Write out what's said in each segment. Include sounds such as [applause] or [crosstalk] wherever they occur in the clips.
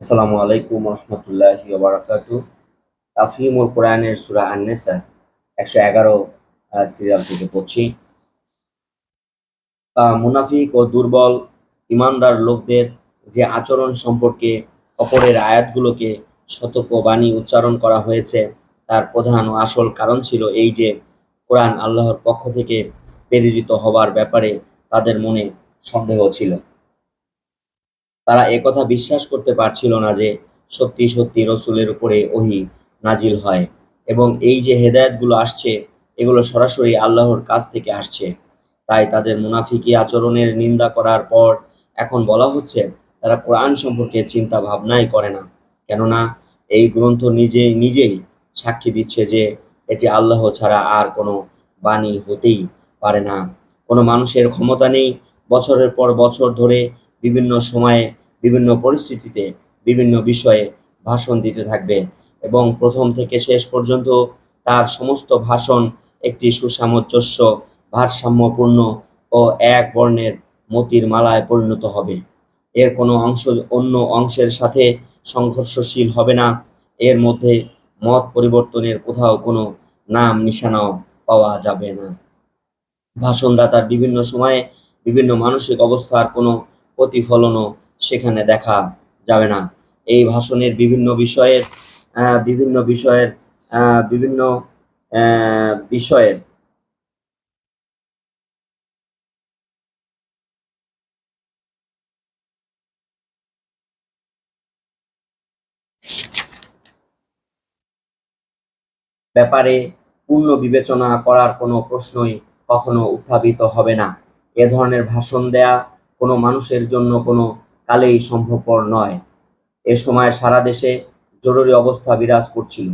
আসসালামু আলাইকুম রহমতুল্লাহি বারাকাতু। তাফহিমুল কোরআনের সুরা আন্নেসা একশো এগারো সিরিয়াল থেকে পড়ছি। মুনাফিক ও দুর্বল ইমানদার লোকদের যে আচরণ সম্পর্কে অপরের আয়াতগুলোকে সতর্ক বাণী উচ্চারণ করা হয়েছে, তার প্রধান ও আসল কারণ ছিল এই যে কোরআন আল্লাহর পক্ষ থেকে প্রেরিত হবার ব্যাপারে তাদের মনে সন্দেহ ছিল। তারা একথা বিশ্বাস করতে পারছিল না যে সত্যি সত্যি রসুলের উপরে ওহি নাজিল হয় এবং এই যে হেদায়েতগুলো আসছে, এগুলো সরাসরি আল্লাহর কাছ থেকে আসছে। তাই তাদের মুনাফিকি আচরণের নিন্দা করার পর এখন বলা হচ্ছে, তারা কোরআন সম্পর্কে চিন্তা ভাবনাই করে না। কেননা এই গ্রন্থ নিজে নিজেই সাক্ষী দিচ্ছে যে এটি আল্লাহ ছাড়া আর কোনো বাণী হতেই পারে না। কোনো মানুষের ক্ষমতা নেই বছরের পর বছর ধরে বিভিন্ন সময়ে বিভিন্ন পরিস্থিতিতে বিভিন্ন বিষয়ে ভাষণ দিতে থাকবে এবং প্রথম থেকে শেষ পর্যন্ত তার সমস্ত ভাষণ একটি সুসামঞ্জস্য, ভারসাম্যপূর্ণ ও এক বর্ণের মতির মালায় পরিণত হবে। এর কোনো অংশ অন্য অংশের সাথে সংঘর্ষশীল হবে না। এর মধ্যে মত পরিবর্তনের কোথাও কোনো নাম নিশানাও পাওয়া যাবে না। ভাষণদাতার বিভিন্ন সময়ে বিভিন্ন মানসিক অবস্থার কোনো প্রতিফলনও সেখানে দেখা যাবে না। এই ভাষণের বিভিন্ন বিষয়ের বিভিন্ন বিষয়ের বিভিন্ন বিষয়ের ব্যাপারে পূর্ণ বিবেচনা করার কোনো প্রশ্নই কখনো উত্থাপিত হবে না। এ ধরনের ভাষণ দেয়া কোনো মানুষের জন্য কোনো কালেই সম্ভবপর নয়। এ সময় সারা দেশে জরুরি অবস্থা বিরাজ করছিল।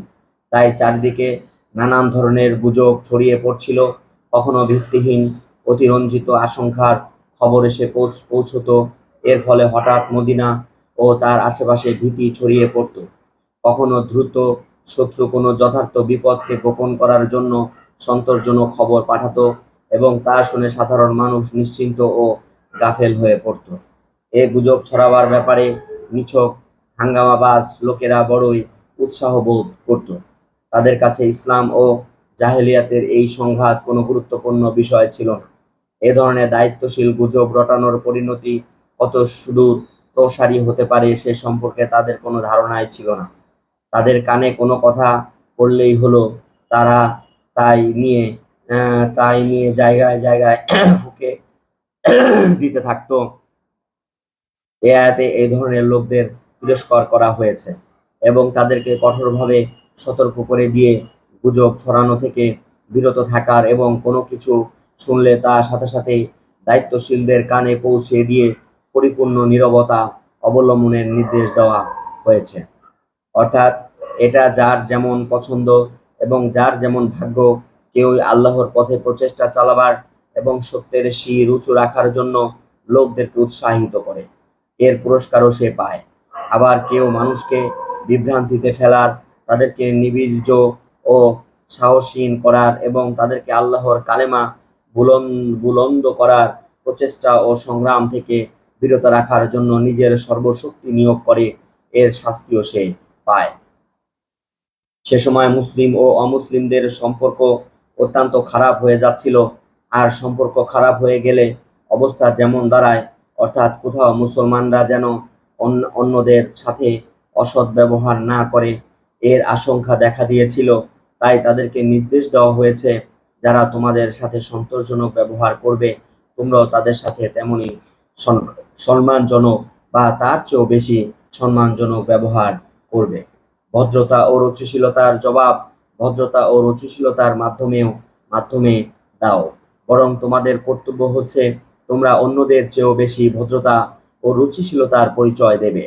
তাই চারদিকে নানান ধরনের গুজব ছড়িয়ে পড়ছিল। কখনো ভিত্তিহীন, অতিরঞ্জিত আশঙ্কার খবর এসে পৌঁছ, পৌঁছতো। এর ফলে হঠাৎ মদিনা ও তার আশেপাশে ভীতি ছড়িয়ে পড়তো। কখনো দ্রুত শত্রু কোনো যথার্থ বিপদকে গোপন করার জন্য সন্তোষজনক খবর পাঠাতো এবং তা শুনে সাধারণ মানুষ নিশ্চিন্ত ও গাফেল হয়ে পড়তো। এ গুজব ছড়াবার ব্যাপারে নিছক, হাঙ্গামাবাজ লোকেরা বড়ই উৎসাহ বোধ করত। তাদের কাছে ইসলাম ও জাহেলিয়াতের এই সংঘাত কোনো গুরুত্বপূর্ণ বিষয় ছিল না। এ ধরনের দায়িত্বশীল গুজব রটানোর পরিণতি কত সুদূর প্রসারী হতে পারে সে সম্পর্কে তাদের কোনো ধারণাই ছিল না। তাদের কানে কোনো কথা পড়লেই হলো, তারা তাই নিয়ে তাই নিয়ে জায়গায় জায়গায় ফুকে [clears throat] দিতে থাকতো। এ আয়াতে এই ধরনের লোকদের তিরস্কার করা হয়েছে এবং তাদেরকে কঠোরভাবে সতর্ক করে দিয়ে গুজব ছড়ানো থেকে বিরত থাকার এবং কোনো কিছু শুনলে তা সাথে সাথেই দায়িত্বশীলদের কানে পৌঁছে দিয়ে পরিপূর্ণ নীরবতা অবলম্বনের নির্দেশ দেওয়া হয়েছে। অর্থাৎ এটা যার যেমন পছন্দ এবং যার যেমন ভাগ্য, কেউই আল্লাহর পথে প্রচেষ্টা চালাবার এবং সত্যের শির উঁচু রাখার জন্য লোকদেরকে উৎসাহিত করে। এর পুরস্কারও সে পায়। আবার কেউ মানুষকে বিভ্রান্তিতে ফেলার, তাদেরকে নিবীর্য ও সাহসহীন করার এবং তাদেরকে আল্লাহর কালেমা বুলন, বুলন্দ করার প্রচেষ্টা ও সংগ্রাম থেকে বিরত রাখার জন্য নিজের সর্বশক্তি নিয়োগ করে এর শাস্তিও সে পায়। সে সময় মুসলিম ও অমুসলিমদের সম্পর্ক অত্যন্ত খারাপ হয়ে যাচ্ছিল। আর সম্পর্ক খারাপ হয়ে গেলে অবস্থা যেমন দাঁড়ায়, অর্থাৎ কোথাও মুসলমানরা যেন অন্য- অন্যদের সাথে অসৎ ব্যবহার না করে, এর আশঙ্কা দেখা দিয়েছিল। তাই তাদেরকে নির্দেশ দেওয়া হয়েছে, যারা তোমাদের সাথে সন্তোষজনক ব্যবহার করবে, তোমরাও তাদের সাথে তেমনি সন- সম্মানজনক বা তার চেয়েও বেশি সম্মানজনক ব্যবহার করবে। ভদ্রতা ও রুচিশীলতার জবাব ভদ্রতা ও রুচিশীলতার মাধ্যমেও, মাধ্যমে দাও। বরং তোমাদের কর্তব্য হচ্ছে তোমরা অন্যদের চেয়েও বেশি ভদ্রতা ও রুচিশীলতার পরিচয় দেবে।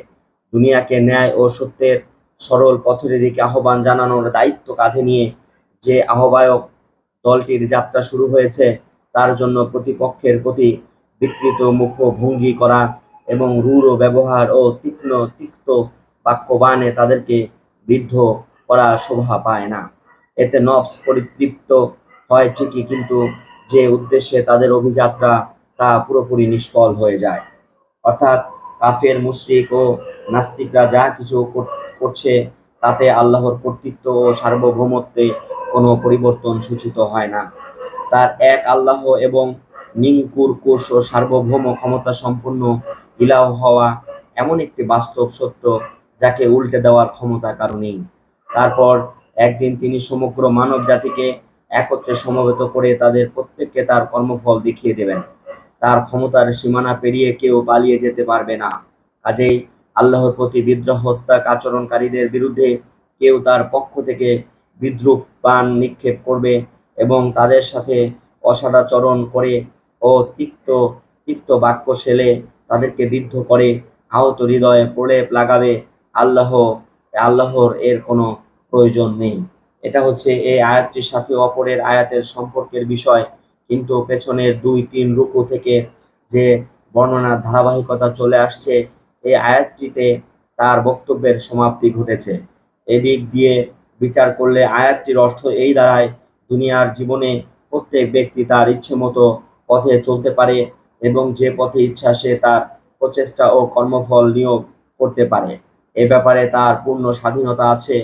দুনিয়াকে ন্যায় ও সত্যের সরল পথের দিকে আহ্বান জানানোর দায়িত্ব কাঁধে নিয়ে যে আহ্বায়ক দলটির যাত্রা শুরু হয়েছে, তার জন্য প্রতিপক্ষের প্রতি বিকৃত মুখ ভঙ্গি করা এবং রূঢ় ব্যবহার ও তীক্ষ্ণ তিক্ত বাক্যবাণে তাদেরকে বিদ্ধ করা শোভা পায় না। এতে নফস পরিতৃপ্ত হয় ঠিকই, কিন্তু যে উদ্দেশ্যে তাদের অভিযাত্রা তা পুরোপুরি নিষ্ফল হয়ে যায়। অর্থাৎ কাফের, মুশরিক ও নাস্তিকরা যা কিছু কর- করছে, তাতে আল্লাহর কর্তৃত্ব ও সার্বভৌমত্বে কোনো পরিবর্তন সূচিত হয় না। তার এক আল্লাহ এবং নিঙ্কুর কোষ ও সার্বভৌম ক্ষমতা সম্পন্ন ইলাহ হওয়া এমন একটি বাস্তব সত্য যাকে উল্টে দেওয়ার ক্ষমতা কারণেই তারপর একদিন তিনি সমগ্র মানব জাতিকে একত্রে সমবেত করে তাদের প্রত্যেককে তার কর্মফল দেখিয়ে দেবেন। তার ক্ষমতার সীমানা পেরিয়ে কেউ পালিয়ে যেতে পারবে না। কাজেই আল্লাহর প্রতি বিদ্রোহ হত্যা আচরণকারীদের বিরুদ্ধে কেউ তার পক্ষ থেকে বিদ্রুপ বান নিক্ষেপ করবে এবং তাদের সাথে অসদাচরণ করে ও তিক্ত তিক্ত বাক্য সেলে তাদেরকে বিদ্ধ করে আহত হৃদয়ে প্রলেপ লাগাবে। আল্লাহ, আল্লাহর এর কোনো প্রয়োজন নেই। এটা হচ্ছে এই আয়াতটির সাথে অপরের আয়াতের সম্পর্কের বিষয়। কিন্তু পেছনের দুই তিন রুকু থেকে যে বর্ণনার ধারাবাহিকতা চলে আসছে, এই আয়াতটিতে তার বক্তব্যের সমাপ্তি ঘটেছে। এদিক দিয়ে বিচার করলে আয়াতটির অর্থ এই দাঁড়ায়, দুনিয়ার জীবনে প্রত্যেক ব্যক্তি তার ইচ্ছে মতো পথে চলতে পারে এবং যে পথে ইচ্ছা সে তার প্রচেষ্টা ও কর্মফল নিয়োগ করতে পারে। এ ব্যাপারে তার পূর্ণ স্বাধীনতা আছে।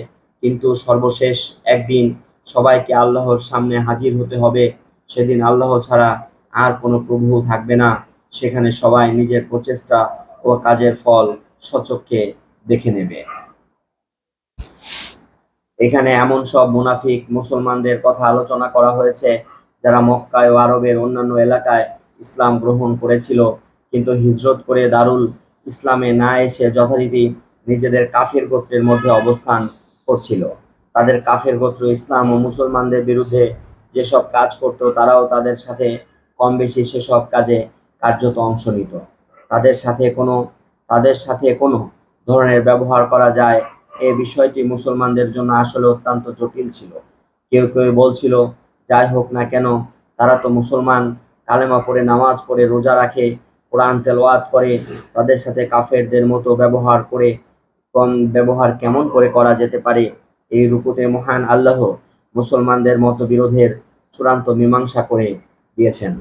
কিন্তু সর্বশেষ একদিন সবাইকে আল্লাহর সামনে হাজির হতে হবে। সেদিন আল্লাহ ছাড়া আর কোনো প্রভু থাকবে না। সেখানে সবাই নিজের প্রচেষ্টা ও কাজের ফল সচক্ষে দেখে নেবে। এখানে এমন সব মুনাফিক মুসলমানদের কথা আলোচনা করা হয়েছে, যারা মক্কায় ও আরবের অন্যান্য এলাকায় ইসলাম গ্রহণ করেছিল। কিন্তু হিজরত করে দারুল ইসলামে না এসে যথারীতি নিজেদের কাফের গোত্রের মধ্যে অবস্থান করছিল। তাদের কাফের গোত্র ইসলাম ও মুসলমানদের বিরুদ্ধে যেসব কাজ করত, তারাও তাদের সাথে কম বেশি সেসব কাজে কার্যত অংশ নিত। তাদের সাথে কোনো, তাদের সাথে কোনো ধরনের ব্যবহার করা যায় এ বিষয়টি মুসলমানদের জন্য আসলে অত্যন্ত জটিল ছিল। কেউ কেউ বলছিল, যাই হোক না কেন, তারা তো মুসলমান, কালেমা পড়ে, নামাজ পড়ে, রোজা রাখে, কোরআন তেলাওয়াত করে, তাদের সাথে কাফেরদের মতো ব্যবহার করে কম ব্যবহার কেমন করে করা যেতে পারে? এই রূপতে মহান আল্লাহ মুসলমানদের মত বিরোধের চূড়ান্ত মীমাংসা করে দিয়েছেন।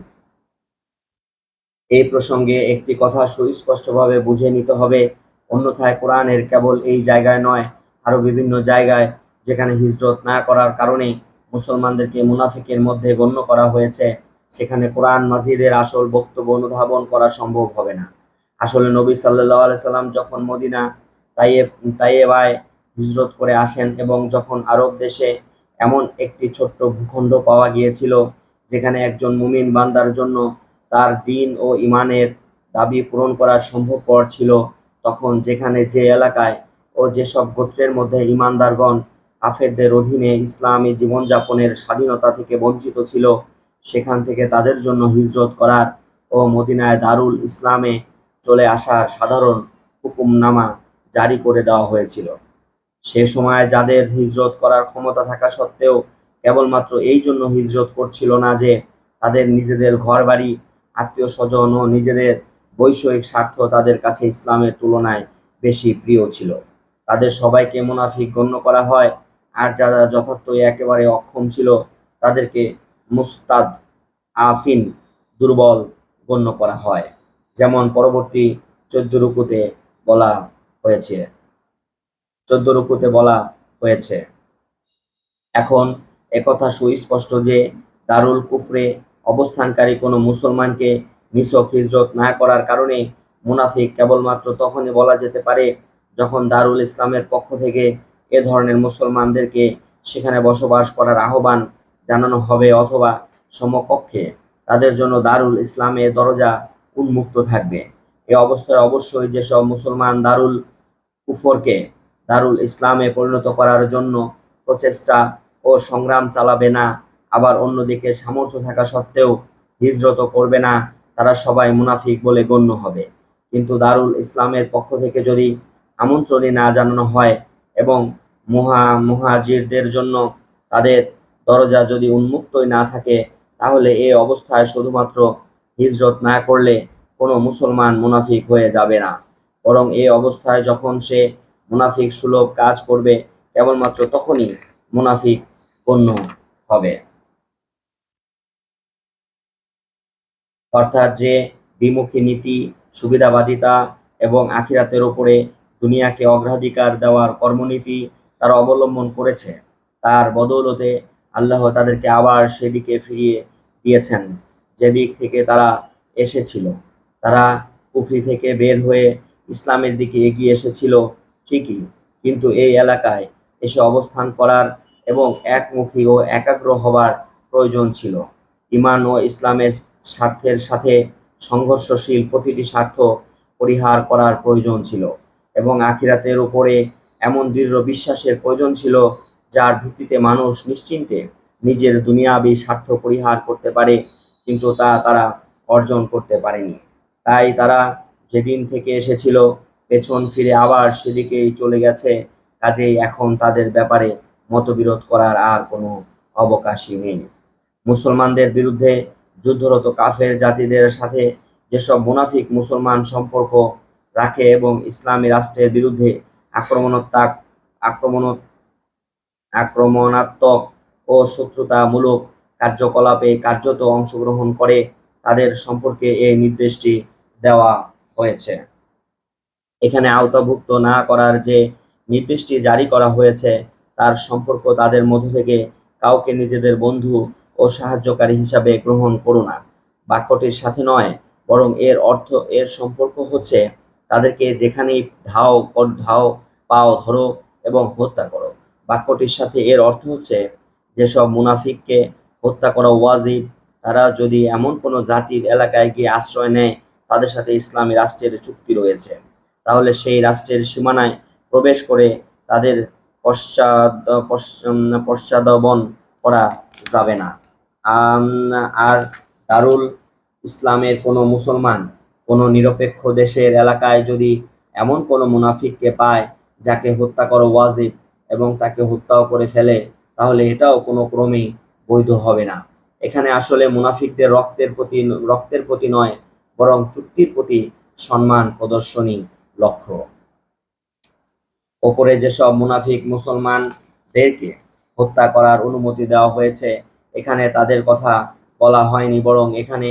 এই প্রসঙ্গে একটি কথা সুস্পষ্টভাবে বুঝে নিতে হবে। অন্যথায় কোরআনের কেবল এই জায়গায় নয় আরও বিভিন্ন জায়গায় যেখানে হিজরত না করার কারণে মুসলমানদেরকে মুনাফিকের মধ্যে গণ্য করা হয়েছে, সেখানে কোরআন মাজিদের আসল বক্তব্য অনুধাবন করা সম্ভব হবে না। আসলে নবী সাল্লাহ সাল্লাম যখন মদিনা তাইয়েব, তাইয়েবায় হিজরত করে আসেন এবং যখন আরব দেশে এমন একটি ছোট্ট ভূখণ্ড পাওয়া গিয়েছিল, যেখানে একজন মুমিন বান্দার জন্য তার দিন ও ইমানের দাবি পূরণ করা সম্ভবপর ছিল, তখন যেখানে যে এলাকায় ও যেসব গোত্রের মধ্যে ইমানদারগণ কাফেরদের অধীনে ইসলামী জীবনযাপনের স্বাধীনতা থেকে বঞ্চিত ছিল, সেখান থেকে তাদের জন্য হিজরত করার ও মদিনায় দারুল ইসলামে চলে আসার সাধারণ হুকুমনামা জারি করে দেওয়া হয়েছিল। সে সময় যাদের হিজরত করার ক্ষমতা থাকা সত্ত্বেও কেবলমাত্র এই জন্য হিজরত করছিল না যে তাদের নিজেদের ঘর বাড়ি আত্মীয় স্বজন ও নিজেদের বৈষয়িক স্বার্থ তাদের কাছে ইসলামের তুলনায় বেশি প্রিয় ছিল। তাদের সবাইকে মুনাফিক গণ্য করা হয়, আর যারা যথার্থই একেবারে অক্ষম ছিল, তাদেরকে মুস্তাদ আফিন দুর্বল গণ্য করা হয়। যেমন পরবর্তী চোদ্দ রুকুতে বলা হয়েছে। চোদ্দ রুকুতে বলা হয়েছে। এখন একথা সুস্পষ্ট যে দারুল কুফরে অবস্থানকারী কোনো মুসলমানকে নিছক হিজরত না করার কারণে মুনাফিক কেবলমাত্র তখনই বলা যেতে পারে যখন দারুল ইসলামের পক্ষ থেকে এ ধরনের মুসলমানদেরকে সেখানে বসবাস করার আহ্বান জানানো হবে অথবা সমকক্ষে। তাদের জন্য দারুল ইসলামের দরজা উন্মুক্ত থাকবে। এ অবস্থায় অবশ্যই যেসব মুসলমান দারুল কুফরকে দারুল ইসলামে পরিণত করার জন্য প্রচেষ্টা ও সংগ্রাম চালাবে না, আবার অন্যদিকে সামর্থ্য থাকা সত্ত্বেও হিজরত করবে না, তারা সবাই মুনাফিক বলে গণ্য হবে। কিন্তু দারুল ইসলামের পক্ষ থেকে যদি আমন্ত্রণই না জানানো হয় এবং মহা মুহাজিরদের জন্য তাদের দরজা যদি উন্মুক্তই না থাকে, তাহলে এই অবস্থায় শুধুমাত্র হিজরত না করলে কোনো মুসলমান মুনাফিক হয়ে যাবে না। বরং এই অবস্থায় যখন সে মুনাফিক সুলভ কাজ করবে, কেবলমাত্র তখনই মুনাফিক গণ্য হবে। অর্থাৎ যে দ্বিমুখী নীতি, সুবিধাবাদিতা এবং আখিরাতের উপরে দুনিয়াকে অগ্রাধিকার দেওয়ার কর্মনীতি তারা অবলম্বন করেছে, তার বদৌলতে আল্লাহ তাদেরকে আবার সেদিকে ফিরিয়ে দিয়েছেন, যেদিক থেকে তারা এসেছিল। তারা কুফরি থেকে বের হয়ে ইসলামের দিকে এগিয়ে এসেছিল ঠিকই, কিন্তু এই এলাকায় এসে অবস্থান করার এবং একমুখী ও একাগ্র হবার প্রয়োজন ছিল। ইমান ও ইসলামের স্বার্থের সাথে সংঘর্ষশীল প্রতিটি স্বার্থ পরিহার করার প্রয়োজন ছিল এবং আখিরাতের উপরে এমন দৃঢ় বিশ্বাসের প্রয়োজন ছিল যার ভিত্তিতে মানুষ নিশ্চিন্তে নিজের দুনিয়াবি স্বার্থ পরিহার করতে পারে, কিন্তু তা তারা অর্জন করতে পারেনি। তাই তারা যেদিন থেকে এসেছিল, পেছন ফিরে আবার সেদিকেই চলে গেছে। কাজেই এখন তাদের ব্যাপারে মতবিরোধ করার আর কোনো অবকাশই নেই। মুসলমানদের বিরুদ্ধে যুদ্ধরত কাফের জাতিদের সাথে যেসব মুনাফিক মুসলমান সম্পর্ক রাখে এবং ইসলামী রাষ্ট্রের বিরুদ্ধে আক্রমণাত্মক আক্রমণ আক্রমণাত্মক ও শত্রুতামূলক কার্যকলাপে কার্যত অংশগ্রহণ করে তাদের সম্পর্কে এই নির্দেশটি দেওয়া হয়েছে। এখানে আওতাভুক্ত না করার যে নির্দেশটি জারি করা হয়েছে, তার সম্পর্ক তাদের মধ্য থেকে কাউকে নিজেদের বন্ধু ও সাহায্যকারী হিসাবে গ্রহণ করো না। বাক্যটির সাথে নয়, বরং এর অর্থ, এর সম্পর্ক হচ্ছে তাদেরকে যেখানেই ধাও ধাও, পাও, ধরো এবং হত্যা করো। বাক্যটির সাথে এর অর্থ হচ্ছে, যেসব মুনাফিককে হত্যা করা ওয়াজিব, তারা যদি এমন কোনো জাতির এলাকায় গিয়ে আশ্রয় নেয় তাদের সাথে ইসলামী রাষ্ট্রের চুক্তি রয়েছে। তাহলে সেই রাষ্ট্রের সীমানায় প্রবেশ করে তাদের পশ্চাৎ পশ্চ- পশ্চাদবন করা যাবে না। আর দারুল ইসলামের কোনো মুসলমান কোনো নিরপেক্ষ দেশের এলাকায় যদি এমন কোনো মুনাফিককে পায় যাকে হত্যা করো ওয়াজিব এবং তাকে হত্যাও করে ফেলে, তাহলে এটাও কোনো ক্রমেই বৈধ হবে না। এখানে আসলে মুনাফিকদের রক্তের প্রতি রক্তের প্রতি নয় বরং চুক্তির প্রতি সম্মান প্রদর্শনী লক্ষ্য। ওপরে যেসব মুনাফিক মুসলমানদেরকে হত্যা করার অনুমতি দেওয়া হয়েছে, এখানে তাদের কথা বলা হয়নি, বরং এখানে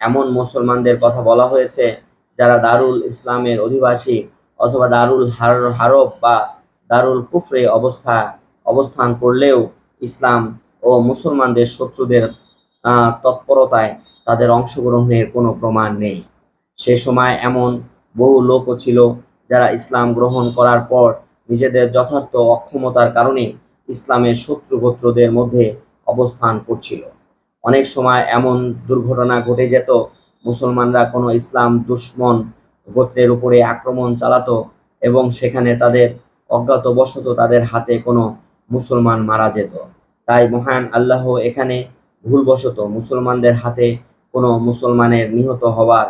এমন মুসলমানদের কথা বলা হয়েছে যারা দারুল ইসলামের অধিবাসী অথবা দারুল হার, হারব বা দারুল কুফরে অবস্থা, অবস্থান করলেও ইসলাম ও মুসলমানদের শত্রুদের তৎপরতায় তাদের অংশগ্রহণের কোনো প্রমাণ নেই। সে সময় এমন বহু লোকও ছিল যারা ইসলাম গ্রহণ করার পর নিজেদের যথার্থ অক্ষমতার কারণে ইসলামের শত্রু গোত্রদের মধ্যে অবস্থান করছিল। অনেক সময় এমন দুর্ঘটনা ঘটে যেত, মুসলমানরা কোনো ইসলাম দুশ্মন গোত্রের উপরে আক্রমণ চালাতো এবং সেখানে তাদের অজ্ঞাতবশত তাদের হাতে কোনো মুসলমান মারা যেত। তাই মহান আল্লাহ এখানে ভুলবশত মুসলমানদের হাতে কোনো মুসলমানের নিহত হওয়ার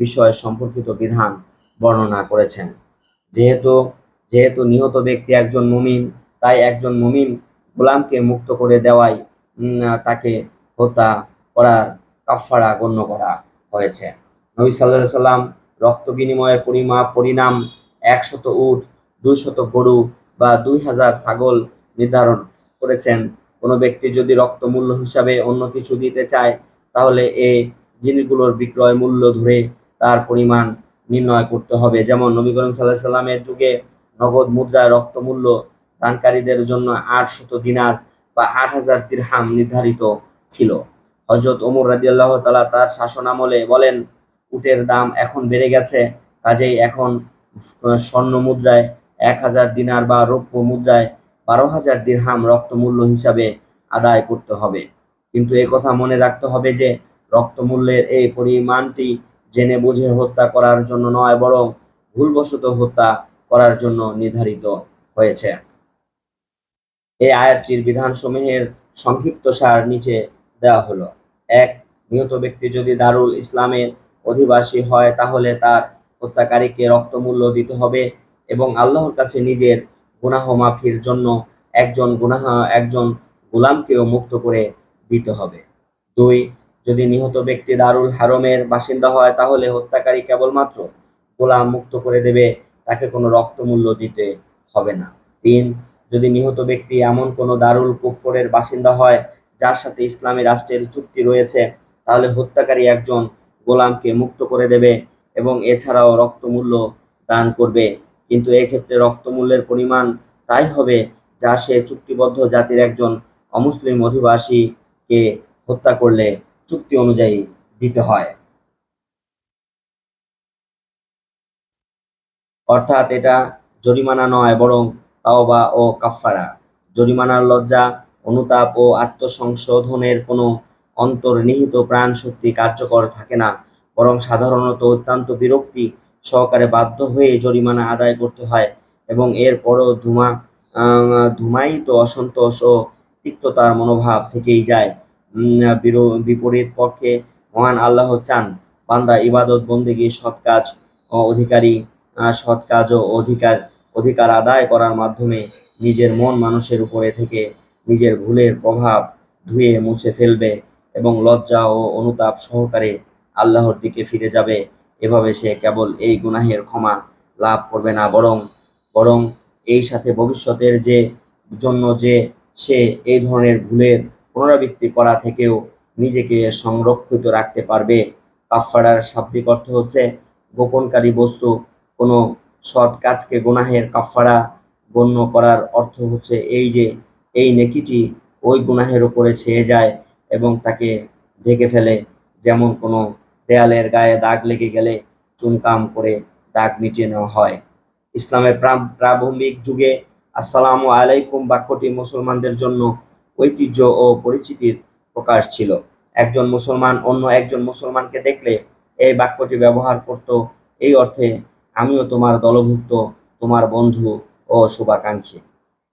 বিষয় সম্পর্কিত বিধান বর্ণনা করেছেন। যেহেতু যেহেতু নিহত ব্যক্তি একজন মুমিন, তাই একজন মুমিন গোলামকে মুক্ত করে দেওয়াই তাকে হত্যা করার কাফফারা গণ্য করা হয়েছে। নবী সাল্লাহ সাল্লাম রক্ত বিনিময়ের পরিমাপ পরিণাম একশত উট, দুইশত গরু বা দুই হাজার ছাগল নির্ধারণ করেছেন। কোনো ব্যক্তি যদি রক্ত মূল্য হিসাবে অন্য কিছু দিতে চায় তাহলে এই জিনিসগুলোর বিক্রয় মূল্য ধরে তার পরিমাণ নির্ণয় করতে হবে। যেমন নবী করিম সাল্লাহ সাল্লামের যুগে নগদ মুদ্রায় রক্তমূল্য দানকারীদের জন্য আট শত দিনার বা আট হাজার দিরহাম নির্ধারিত ছিল। হজরত ওমর রাজিয়াল্লাহ তালা তার শাসন আমলে বলেন, উটের দাম এখন বেড়ে গেছে, কাজেই এখন স্বর্ণ মুদ্রায় এক হাজার দিনার বা রৌপ্য মুদ্রায় বারো হাজার দিরহাম রক্তমূল্য হিসাবে আদায় করতে হবে। কিন্তু এ কথা মনে রাখতে হবে যে রক্তমূল্যের এই পরিমাণটি জেনে বুঝে হত্যা করার জন্য নয়, বরং ভুলবশত হত্যা করার জন্য নির্ধারিত হয়েছে। এই আয়াতটির বিধানসমূহের সংক্ষিপ্তসার নিচে দেওয়া হলো। এক, নিহত ব্যক্তি যদি দারুল ইসলামের অধিবাসী হয়, তাহলে তার হত্যাকারীকে রক্তমূল্য দিতে হবে এবং আল্লাহর কাছে নিজের গুনাহ মাফির জন্য একজন গুনাহ, একজন গোলামকেও মুক্ত করে দিতে হবে। দুই, যদি নিহত ব্যক্তি দারুল হারমের বাসিন্দা হয়, তাহলে হত্যাকারী কেবলমাত্র গোলাম মুক্ত করে দেবে, তাকে কোনো রক্তমূল্য দিতে হবে না। তিন, যদি নিহত ব্যক্তি এমন কোনো দারুল কুফরের বাসিন্দা হয়, যার সাথে ইসলামী রাষ্ট্রের চুক্তি রয়েছে, তাহলে হত্যাকারী একজন গোলামকে মুক্ত করে দেবে এবং এছাড়াও রক্তমূল্য দান করবে। কিন্তু এক্ষেত্রে রক্তমূল্যের পরিমাণ তাই হবে, যা সে চুক্তিবদ্ধ জাতির একজন অমুসলিম অধিবাসীকে হত্যা করলে চুক্তি অনুযায়ী দিতে হয়। অর্থাৎ এটা জরিমানা নয়, বরং তাওবা ও কাফফারা। জরিমানার লজ্জা, অনুতাপ ও আত্মসংশোধনের কোনো অন্তর্নিহিত প্রাণ শক্তি কার্যকর থাকে না, বরং সাধারণত অত্যন্ত বিরক্তি সহকারে বাধ্য হয়ে জরিমানা আদায় করতে হয় এবং এরপরও ধুমা ধুমায়িত অসন্তোষ ও তিক্ততার মনোভাব থেকেই যায়। বিপরীত পক্ষে মহান আল্লাহ চান। বান্দা ইবাদত, বন্দেগী, সৎ কাজ অধিকারী সৎ কাজ ও অধিকার অধিকার আদায় করার মাধ্যমে নিজের মন মানুষের উপরে থেকে নিজের ভুলের প্রভাব ধুয়ে মুছে ফেলবে এবং লজ্জা ও অনুতাপ সহকারে আল্লাহর দিকে ফিরে যাবে। এভাবে সে কেবল এই গুনাহের ক্ষমা লাভ করবে না, বরং বরং এই সাথে ভবিষ্যতের যে, জন্য যে সে এই ধরনের ভুলের পুনরাবৃত্তি করা থেকেও নিজেকে সংরক্ষিত রাখতে পারবে। কাফফারার শাব্দিক অর্থ হচ্ছে, গোপনকারী বস্তু। কোনো সৎ কাজকে গুনাহের কাফফারা গণ্য করার অর্থ হচ্ছে এই যে, এই নেকিটি ওই গুনাহের ওপরে ছেয়ে যায় এবং তাকে ঢেকে ফেলে। যেমন কোনো দেয়ালের গায়ে দাগ লেগে গেলে চুনকাম করে দাগ মিটিয়ে নেওয়া হয়। ইসলামের প্রা- প্রারম্ভিক যুগে আসসালামু আলাইকুম বাক্যটি মুসলমানদের জন্য ঐতিহ্য ও পরিচিতির প্রকাশ ছিল। একজন মুসলমান অন্য একজন মুসলমানকে দেখলে এই বাক্যটি ব্যবহার করত। এই অর্থে, আমিও তোমার দলভুক্ত, তোমার বন্ধু ও শুভাকাঙ্ক্ষী।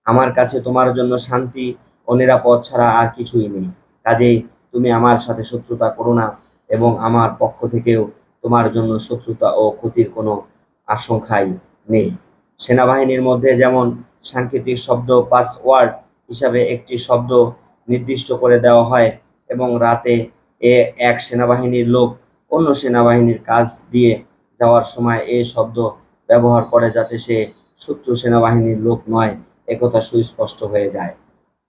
আমার কাছে তোমার জন্য শান্তি ও নিরাপদ ছাড়া আর কিছুই নেই। কাজেই তুমি আমার সাথে শত্রুতা করো না এবং আমার পক্ষ থেকেও তোমার জন্য শত্রুতা ও ক্ষতির কোনো আশঙ্কাই নেই। সেনাবাহিনীর মধ্যে যেমন সাংকেতিক শব্দ পাসওয়ার্ড হিসাবে একটি শব্দ নির্দিষ্ট করে দেওয়া হয় এবং রাতে এ এক সেনাবাহিনীর লোক অন্য সেনাবাহিনীর কাজ দিয়ে যাওয়ার সময় এ শব্দ ব্যবহার করে যাতে সে শত্রু সেনাবাহিনীর লোক নয়, একথা সুস্পষ্ট হয়ে যায়।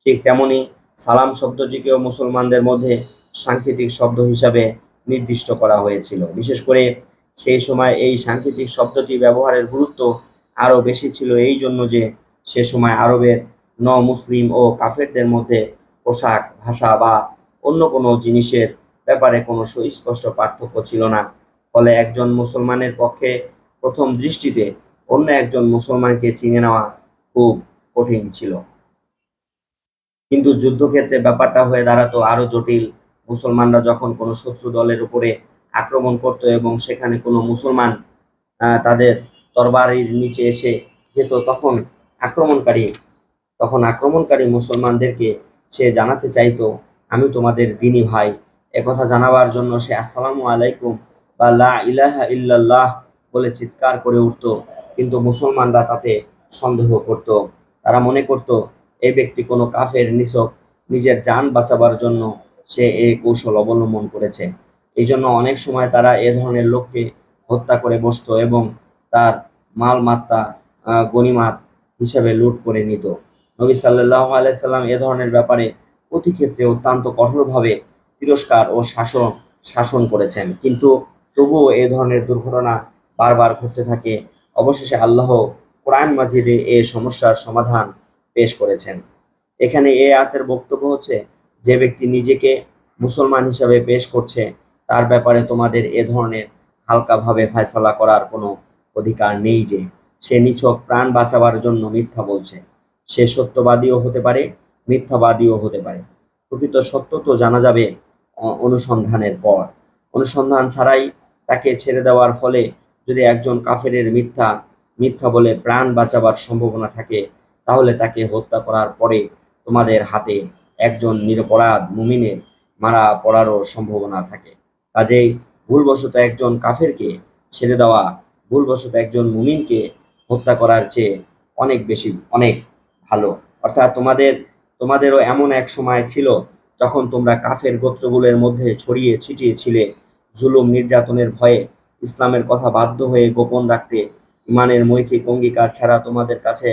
ঠিক তেমনি সালাম শব্দটিকেও মুসলমানদের মধ্যে সাংকেতিক শব্দ হিসাবে নির্দিষ্ট করা হয়েছিল। বিশেষ করে সেই সময় এই সাংকেতিক শব্দটি ব্যবহারের গুরুত্ব আরও বেশি ছিল এই জন্য যে সে সময় আরবের ন মুসলিম ও কাফেরদের মধ্যে পোশাক, ভাষা বা অন্য কোনো জিনিসের ব্যাপারে কোনো সুস্পষ্ট পার্থক্য ছিল না। ফলে একজন মুসলমানের পক্ষে প্রথম দৃষ্টিতে অন্য একজন মুসলমানকে চিনে নেওয়া খুব কঠিন ছিল। কিন্তু যুদ্ধক্ষেত্রে ব্যাপারটা হয়ে দাঁড়াতো আরও জটিল। মুসলমানরা যখন কোনো শত্রু দলের উপরে আক্রমণ করত এবং সেখানে কোনো মুসলমান তাদের তরবারির নিচে এসে যেত, তখন আক্রমণকারী। তখন আক্রমণকারী মুসলমানদেরকে সে জানাতে চাইতো, আমি তোমাদের দিনী ভাই। একথা জানাবার জন্য সে আসসালামু আলাইকুম বা লা ইলাহা ইল্লাল্লাহ বলে চিৎকার করে উঠতো। কিন্তু মুসলমানরা তাতে সন্দেহ করত। তারা মনে করত এই ব্যক্তি কোনো কাফের নিছক। নিজের যান বাঁচাবার জন্য সে এই কৌশল অবলম্বন করেছে। এই জন্য অনেক সময় তারা এ ধরনের লোককে হত্যা করে বসতো এবং তার মাল মাত্তা গণিমাত হিসাবে লুট করে নিত। নবী সাল্লাহ আলাইসাল্লাম এ ধরনের ব্যাপারে প্রতি ক্ষেত্রে অত্যন্ত কঠোরভাবে তিরস্কার ও শাসন শাসন করেছেন। কিন্তু তবুও এ ধরনের দুর্ঘটনা বারবার ঘটতে থাকে। অবশেষে আল্লাহ কোরআন মাজিদে এ সমস্যার সমাধান পেশ করেছেন। এখানে এ আয়াতের বক্তব্য হচ্ছে, যে ব্যক্তি নিজেকে মুসলমান হিসাবে পেশ করছে, তার ব্যাপারে তোমাদের এ ধরনের হালকাভাবে ফয়সালা করার কোনো অধিকার নেই যে সে নিছক প্রাণ বাঁচাবার জন্য মিথ্যা বলছে। সে সত্যবাদীও হতে পারে, মিথ্যাবাদীও হতে পারে। প্রকৃত সত্য তো জানা যাবে অনুসন্ধানের পর। অনুসন্ধান ছাড়াই তাকে ছেড়ে দেওয়ার ফলে যদি একজন কাফেরের মিথ্যা মিথ্যা বলে প্রাণ বাঁচাবার সম্ভাবনা থাকে, তাহলে তাকে হত্যা করার পরে তোমাদের হাতে একজন নিরপরাধ মুমিনের মারা পড়ারও সম্ভাবনা থাকে। কাজেই ভুলবশত একজন কাফেরকে ছেড়ে দেওয়া, ভুলবশত একজন মুমিনকে হত্যা করার চেয়ে অনেক বেশি, অনেক ভালো। অর্থাৎ তোমাদের, তোমাদেরও এমন এক সময় ছিল যখন তোমরা কাফের গোত্রগুলোর মধ্যে ছড়িয়ে ছিটিয়ে ছিলে জুলুম নির্যাতনের ভয়ে ইসলামের কথা বাধ্য হয়ে গোপন রাখতে, ইমানের মৌখিক অঙ্গীকার ছাড়া তোমাদের কাছে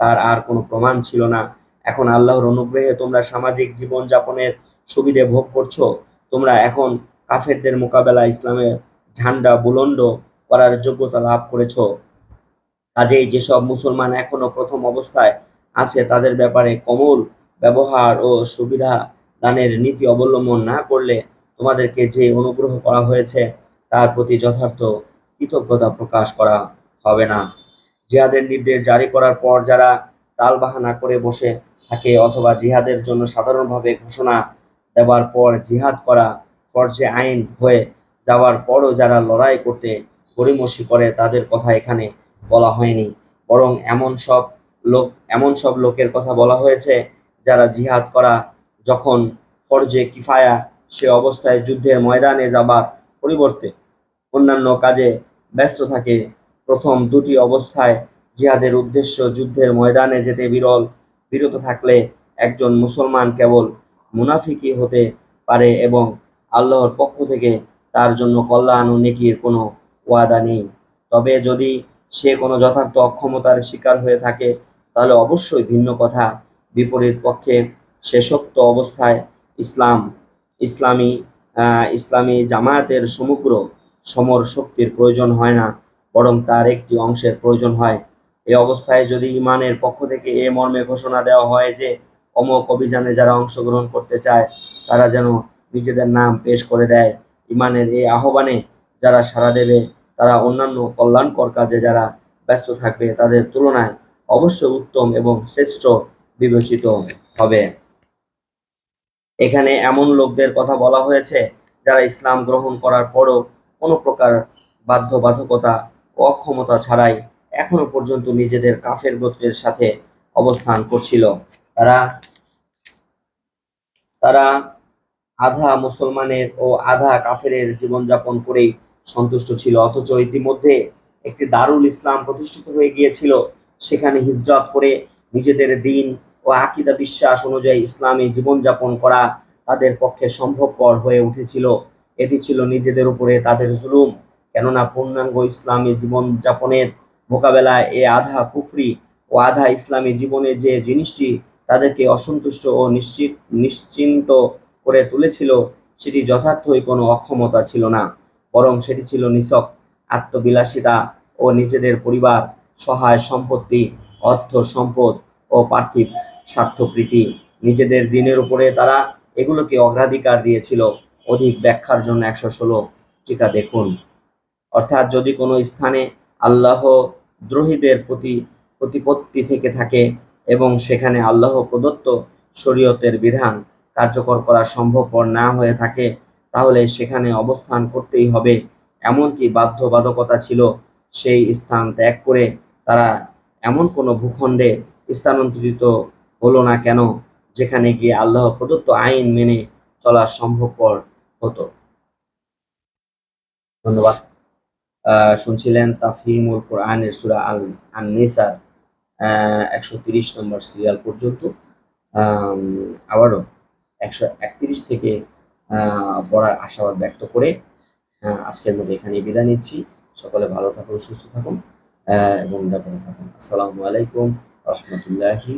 তার আর কোনো প্রমাণ ছিল না। এখন আল্লাহর অনুগ্রহে তোমরা সামাজিক জীবন যাপনের সুবিধে ভোগ করছ। তোমরা এখন কাফেরদের মোকাবেলা ইসলামের ঝান্ডা বুলন্ড করার যোগ্যতা লাভ করেছ। কাজেই যেসব মুসলমান এখনও প্রথম অবস্থায় আছে, তাদের ব্যাপারে কমল ব্যবহার ও সুবিধা দানের নীতি অবলম্বন না করলে তোমাদেরকে যে অনুগ্রহ করা হয়েছে, তার প্রতি যথার্থ কৃতজ্ঞতা প্রকাশ করা হবে না। জিহাদের নির্দেশ জারি করার পর যারা তালবাহানা করে বসে থাকে অথবা জিহাদের জন্য সাধারণভাবে ঘোষণা দেওয়ার পর জিহাদ করা ফরজে আইন হয়ে যাওয়ার পরও যারা লড়াই করতে গড়িমসি করে, তাদের কথা এখানে বলা হয়নি। বরং এমন সব লোক, এমন সব লোকের কথা বলা হয়েছে যারা জিহাদ করা, যখন ফরজে কিফায়া সে অবস্থায় যুদ্ধের ময়দানে যাবার পরিবর্তে অন্যান্য কাজে ব্যস্ত থাকে, প্রথম দুটি অবস্থায় জিহাদের উদ্দেশ্য যুদ্ধের ময়দানে যেতে বিরল। বিরত থাকলে একজন মুসলমান কেবল মুনাফিকি হতে পারে এবং আল্লাহর পক্ষ থেকে তার জন্য কল্যাণ ও নেকির কোনো ওয়াদা নেই। তবে যদি সে কোনো যথার্থ অক্ষমতার শিকার হয়ে থাকে, তাহলে অবশ্যই ভিন্ন কথা। বিপরীত পক্ষে শেষোক্ত অবস্থায় ইসলাম, ইসলামী ইসলামী জামায়াতের সমগ্র সমর শক্তির প্রয়োজন হয় না, বরং তার একটি অংশের প্রয়োজন হয়। এই অবস্থায় যদি ইমানের পক্ষ থেকে এ মর্মে ঘোষণা দেওয়া হয় যে অমক অভিযানে যারা অংশগ্রহণ করতে চায়, তারা যেন নিজেদের নাম পেশ করে দেয়। ইমানের এই আহ্বানে যারা সাড়া দেবে তারা অন্যান্য কল্যাণকর কাজে যারা ব্যস্ত থাকবে তাদের তুলনায় অবশ্যই উত্তম এবং শ্রেষ্ঠ বিবেচিত হবে। এখানে এমন লোকদের কথা বলা হয়েছে যারা ইসলাম গ্রহণ করার পরও কোনো প্রকার বাধ্যবাধকতা ও অক্ষমতা ছাড়াই এখনও পর্যন্ত নিজেদের কাফের গোত্রের সাথে অবস্থান করছিল। তারা তারা আধা মুসলমানের ও আধা কাফেরের জীবনযাপন করেই সন্তুষ্ট ছিল। অথচ ইতিমধ্যে একটি দারুল ইসলাম প্রতিষ্ঠিত হয়ে গিয়েছিল। সেখানে হিজরত করে নিজেদের দিন ও আকিদা বিশ্বাস অনুযায়ী ইসলামী জীবনযাপন করা তাদের পক্ষে সম্ভবপর হয়ে উঠেছিল। এটি ছিল নিজেদের উপরে তাদের জুলুম। কেননা পূর্ণাঙ্গ ইসলামী জীবনযাপনের মোকাবেলায় এ আধা কুফরি ও আধা ইসলামী জীবনে যে জিনিসটি তাদেরকে অসন্তুষ্ট ও নিশ্চিত, নিশ্চিন্ত করে তুলেছিল, সেটি যথার্থই কোনো অক্ষমতা ছিল না। বরং সেটি ছিল নিছক আত্মবিলাসিতা ও নিজেদের পরিবার, সহায় সম্পত্তি, অর্থ সম্পদ ও পার্থিব স্বার্থপ্রীতি। নিজেদের দিনের উপরে তারা এগুলোকে অগ্রাধিকার দিয়েছিল। অধিক ব্যাখ্যার জন্য একশো ষোলো টিকা দেখুন। অর্থাৎ যদি কোনো স্থানে আল্লাহ দ্রোহীদের প্রতি প্রতিপত্তি থেকে থাকে এবং সেখানে আল্লাহ প্রদত্ত শরীয়তের বিধান কার্যকর করা সম্ভবপর না হয়ে থাকে তাহলে সেখানে অবস্থান করতেই হবে। এমনকি বাধ্যবাধকতা ছিল, সেই স্থান ত্যাগ করে তারা এমন কোনো ভূখণ্ডে স্থানান্তরিত হলো না কেন, যেখানে গিয়ে আল্লাহ প্রদত্ত আইন মেনে চলা সম্ভবপর হতো। ধন্যবাদ। শুনছিলেন তাফহিমুল কোরআনের সুরা আল আন নিসার একশো তিরিশ নম্বর সিরিয়াল পর্যন্ত। আবারও একশো একত্রিশ থেকে পড়ার আশাবাদ ব্যক্ত করে আজকের মধ্যে এখানে বিদায় নিচ্ছি। সকলে ভালো থাকুন, সুস্থ থাকুন এবং নিরাপদে থাকুন। আসসালামু আলাইকুম রহমতুল্লাহি